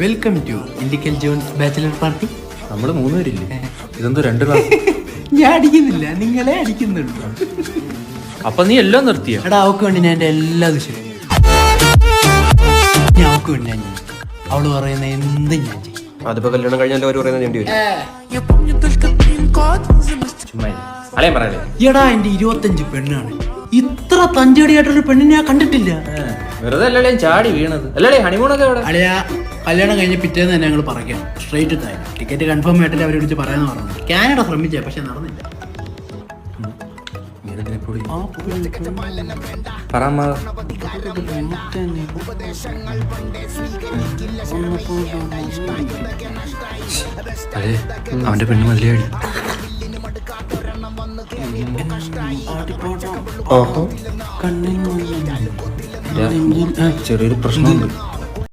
Welcome to Indical Jones bachelor party നമ്മൾ മൂന്ന് പേരില്ലേ ഇതെന്തോ രണ്ട് ക്ലാസ്. ഞാൻ അടിക്കുന്നില്ല. നിങ്ങളെ അടിക്കുന്നുണ്ട്. അപ്പൊ നീ എല്ലാം നിർത്തിയ? എടാ അവക്ക് വേണ്ടി ഞാൻ എന്റെ എല്ലാ ദിശയും ഞാൻ അവക്ക് വേണ്ടി ഞാൻ ചെയ്യും. അവൾ പറയുന്ന എന്തും ഞാൻ ചെയ്യും. അതിപ്പോ കല്യാണം കഴിഞ്ഞാൽ അവർ പറയുന്നത് വേണ്ടി വരും. ചുമ്മാ എടാ എന്റെ ഇരുപത്തഞ്ച് പെണ്ണാണ്. ഇത്ര തഞ്ചടിയായിട്ടൊരു പെണ്ണിനെ ഞാൻ കണ്ടിട്ടില്ല. വെറുതെ അല്ലല്ലേ ചാടി വീണത്. അല്ലല്ലേ ഹണിമൂണൊക്കെ അവിടെ അല്ല കല്യാണം കഴിഞ്ഞ് പിറ്റേന്ന് തന്നെ ഞങ്ങൾ പറയാം സ്ട്രേറ്റ് ടൈം ടിക്കറ്റ് കൺഫേം ആയിട്ടില്ല അവരെ വിളിച്ച് പറയാന്ന് പറഞ്ഞു കാനഡ ശ്രമിച്ചേ പക്ഷെ നടന്നില്ല. ആ, പറമ്മ അതെ അവന്റെ പെണ്ണ് കണ്ണിൽ ചെറിയൊരു പ്രശ്നമുണ്ട്.